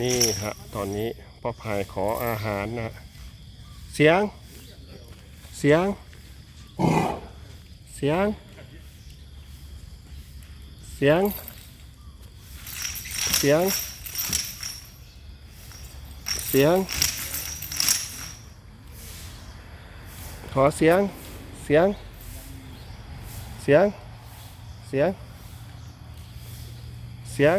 นี่ฮะ ตอนนี้พ่อพายขออาหารนะเสียง เสียง เสียง เสียง เสียง เสียง ขอเสียง เสียง เสียง เสียง เสียง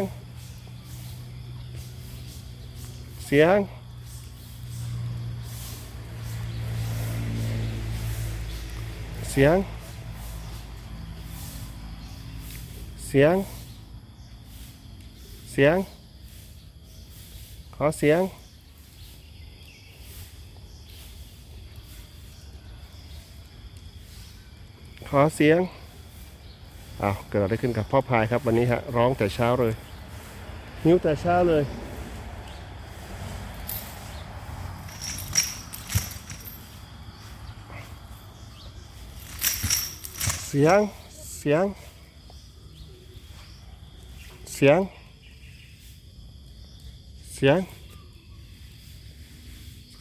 เสียง เสียง เสียง เสียง ขอเสียง ขอเสียงอ้าวเกิดอะไรขึ้นกับพ่อพายครับวันนี้ฮะร้องแต่เช้าเลย นิ้วแต่เช้าเลย สียง เสียง เสียง เสียง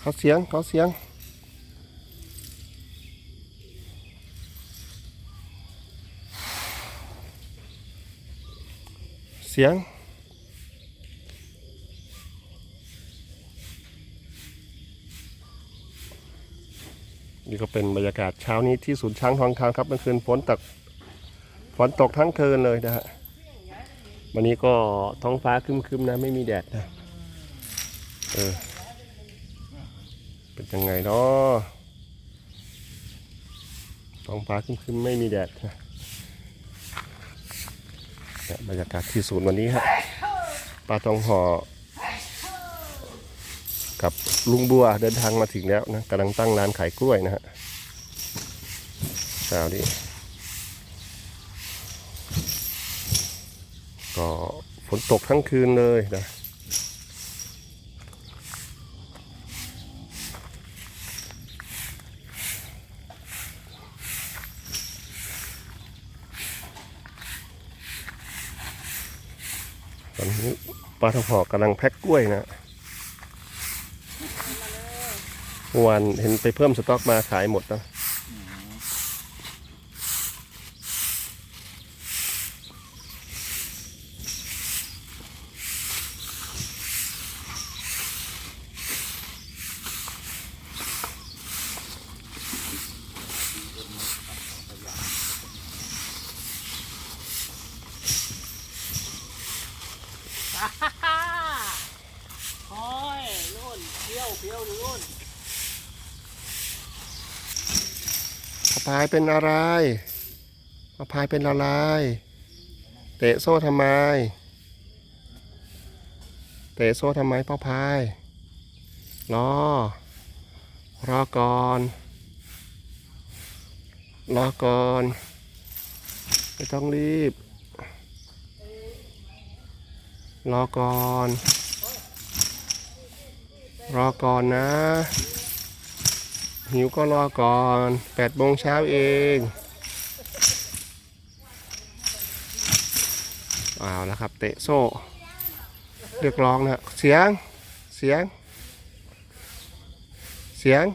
ขอเสียง ขอเสียง เสียง นี่ก็เป็นบรรยากาศเช้านี้ที่ศูนย์ช้างทองคำครับเมื่อคืนฝนตกฝนตกทั้งคืนเลยนะฮะวันนี้ก็ท้องฟ้าครึมๆนะไม่มีแดดนะเออเป็นยังไงเนาะท้องฟ้าครึมๆไม่มีแดดนะบรรยากาศที่ศูนย์วันนี้ฮะปลาทองห่อ กับลุงบัวเดินทางมาถึงแล้วนะกำลังตั้งร้านขายกล้วยนะฮะเช้านี้ก็ฝนตกทั้งคืนเลยนะตอนนี้ปลาทองหอกำลังแพ็คกล้วยนะเมื่อวานเห็นไปเพิ่มสต็อกมาขายหมดนะโอ้ยนู่นเพี้ยวเพี้ยวอยู่นู่น พระพายเป็นอะไรพระพายเป็นอะไรเตะโซ่ทำไม เตะโซ่ทำไมพ่อพายรอ รอก่อนรอก่อนไม่ต้องรีบ รอก่อน รอก่อนนะ หิวก็รอก่อนแปดโมงเช้าเองเอาแล้วครับ เตะโซ่ เรียกร้องนะเสียง เสียง เสียง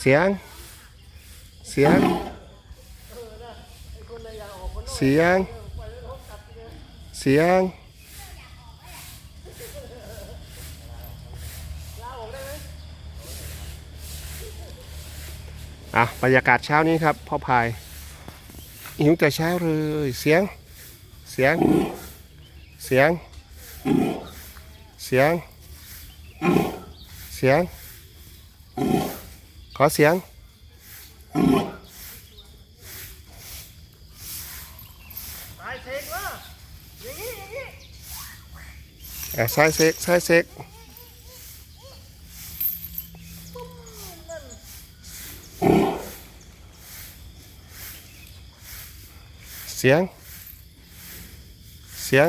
เสียง เสียง เสียง เสียง อะบรรยากาศเช้านี้ครับพ่อพายหิวแต่เช้าเลยเสียง เสียง เสียง เสียง เสียง ขอเสียงตายเซ็ งวะอย่างนี้อย่างเสียง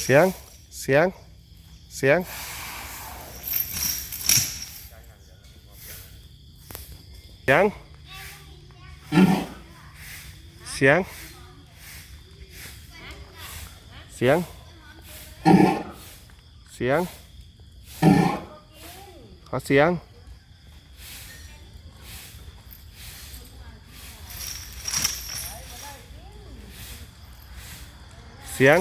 เสียง เสียง เสียง เสียง เสียง เสียง เสียง อเสียง เสียง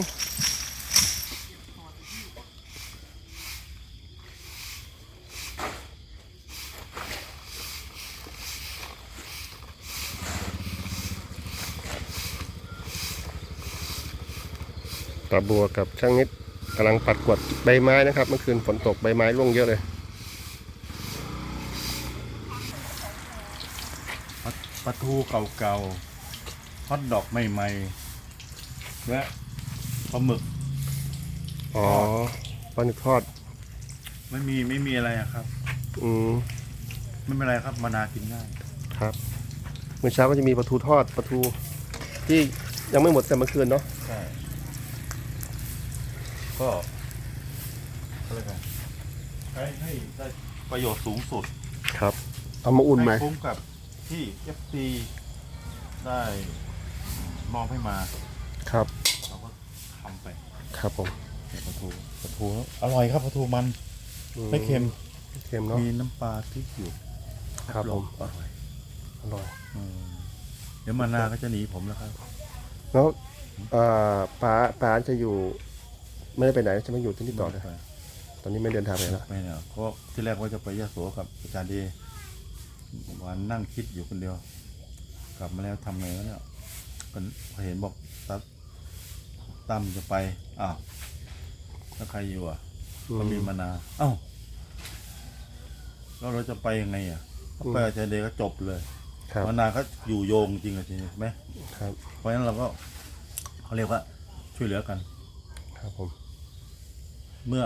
ตาบัวกับช่างนิดกำลังปัดกวาดใบไม้นะครับ เมื่อคืนฝนตกใบไม้ร่วงเยอะเลย ปลาทูเก่าๆฮอตดอกใหม่ๆและปลาหมึก อ๋อปลาหนึกทอด ไม่มีไม่มีอะไรอะครับ อืมไม่เป็นไรครับมานากินง่าย ครับเมื่อเช้าก็จะมีปลาทูทอดปลาทู ที่ยังไม่หมดแต่เมื่อคืนเนาะใช่ ก็อะไรกันใช้ให้ได้ประโยชน์สูงสุด ครับ เอามาอุ่นไหม ให้คุ้มกับ ที่เอฟซีได้มอบให้มา ครับ เราก็ทำไปครับผมปลาทูปลาทูอร่อยครับปลาทูมันอืไม่เค็มไม่เค็มเนาะมีน้ำปลาพริกอยู่ครับผมอร่อยอร่อยอืมเดี๋ยวมานาก็จะหนีผมแล้วครับแล้วเอ่อป้าป้าจะอยู่ ไม่ได้ไปไหนจะไม่อยู่ที่นี่ต่อเลยตอนนี้ไม่เดินทางไปแล้วไม่เนี่ยเพราะที่แรกว่าจะไปยะโสกับอาจารย์ดี วันนั่งคิดอยู่คนเดียว กลับมาแล้วทำไงวะเนี่ยเป็นพอเห็นบอกตัดตั้มจะไปอ้าวแล้วใครอยู่อะอืมก็มีมานาเอ้าแล้วเราจะไปยังไงอะถ้าไปอาจารย์เดก็จบเลยครับมานาก็อยู่โยงจริงอะจริงใช่ไหมครับ เพราะฉะนั้นเราก็เขาเรียกว่า ช่วยเหลือกัน ครับผม เมื่อ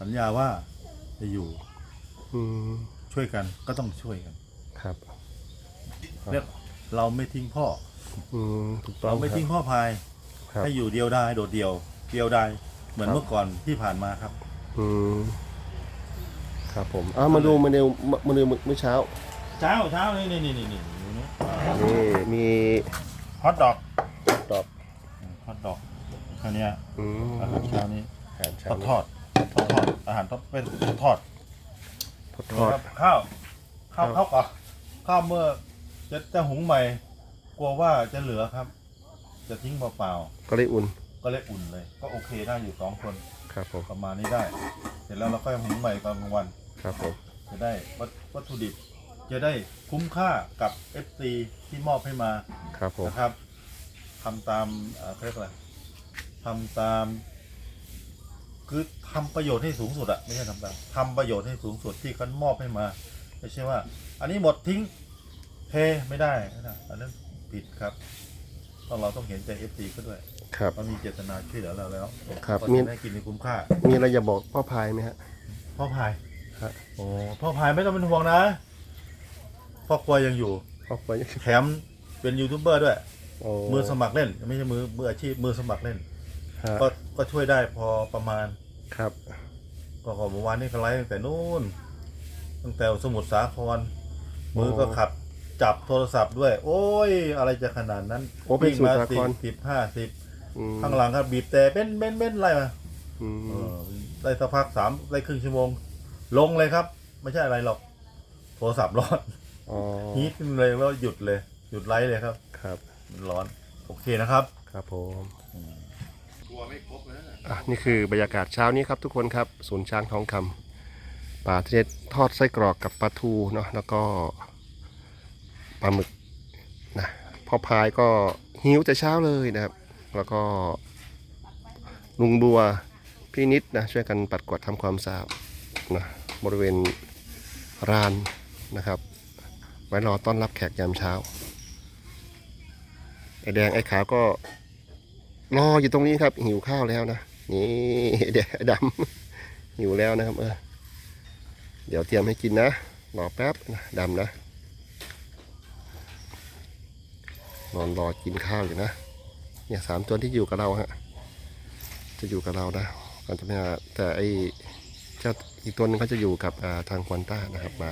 สัญญาว่าจะอยู่ อืม ช่วยกันก็ต้องช่วยกันครับครับเรียกเราไม่ทิ้งพ่ออืมถูกต้องเราไม่ทิ้งพ่อพาย ครับ ให้อยู่เดียวได้โดดเดียว เดียวได้เหมือนครับ เมื่อก่อนที่ผ่านมาครับ อืมครับผมอ้าวมาดูมาดูมาดูเมื่อเช้าเช้าเช้านี่นี่นี่นี่นี่อยู่นี่นี่มีฮอทดอกดอกฮอทดอกอันเนี้ยอืมอาหารเช้านี้อาหารเช้าทอดทอดทอดทอดอาหารทอดเป็นทอด ทอดทอด ครับข้าวข้าวครับข้าวก่อนข้าวเมื่อจะจะหุงใหม่ กลัวว่าจะเหลือครับ จะทิ้งเปล่าก็เลยอุ่นๆก็เลยอุ่นเลย ก็โอเคได้อยู่สองคนครับผมประมาณนี้ได้ เสร็จแล้วเราค่อยหุงใหม่ตอนกลางวัน ครับผมจะได้วัตวัตถุดิบ จะได้คุ้มค่ากับ FC ที่มอบให้มาครับผมนะครับทำตามเอ่อเขาเรียกอะไรทำตาม คือทำประโยชน์ให้สูงสุดอะไม่ใช่ทำตามทำประโยชน์ให้สูงสุดที่เขามอบให้มา ไม่ใช่ว่า อันนี้หมดทิ้งเทไม่ได้นะอันนั้นผิดครับต้องเราต้องเห็นใจ FC ก็ด้วยครับ เรามีเจตนาช่วยเหลือเราแล้วครับก็มีจะได้กินในคุ้มค่า มีอะไรจะบอกพ่อพายไหมฮะ พ่อพายครับ โอ้พ่อพายไม่ต้องเป็นห่วงนะพ่อครัวยังอยู่พ่อพายแถมเป็นยูทูบเบอร์ด้วย โอ้มือสมัครเล่น ไม่ใช่มือมืออาชีพมือสมัครเล่น ฮะก็ก็ช่วยได้พอประมาณ ครับ ก็ขอเมื่อวานนี้ก็ไลฟ์ตั้งแต่นู้นตั้งแต่สมุทรสาคร มือก็ขับจับโทรศัพท์ด้วย โอ้ย อะไรจะขนาดนั้นโอ้เป็นสุมาสาสิคบร สิบห้าสิบอืมข้างหลังครับบีบแต่เป็นเป็นเป็นไล่มาอืเอมอได้สักพักสามได้ครึ่งชั่วโมง ลงเลยครับ ไม่ใช่อะไรหรอก โทรศัพท์ร้อนอ๋อฮีทขึ้นเลยแล้วหยุดเลย หยุดไลฟ์เลยครับ ครับ มันร้อน โอเคนะครับ ครับผม อะนี่คือบรรยากาศเช้านี้ครับทุกคนครับศูนย์ช้างทองคำปลาทะเลทอดไส้กรอกกับปลาทูเนาะแล้วก็ปลาหมึกนะพ่อพายก็หิวแต่เช้าเลยนะครับ แล้วก็ลุงบัวพี่นิดนะช่วยกันปัดกวาดทำความสะอาดนะบริเวณรานนะครับ ไว้รอต้อนรับแขกยามเช้าไอแดงไอขาวก็ รออยู่ตรงนี้ครับ หิวข้าวแล้วนะ นี่เดี๋ยวดำหิวแล้วนะครับ เออ เดี๋ยวเตรียมให้กินนะรอแป๊บนะดำนะนอนรอกินข้าวอยู่นะ เนี่ยสามตัวที่อยู่กับเราฮะ จะอยู่กับเรานะก่อนจะไม่แต่ไอเจ้าอีกตัวหนึงเขาจะอยู่กับาทางควันต้านะครับมา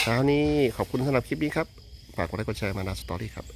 เช้านี้ขอบคุณสำหรับคลิปนี้ครับ ฝากกดไลค์กดแชร์มานาสตอรี่ครับ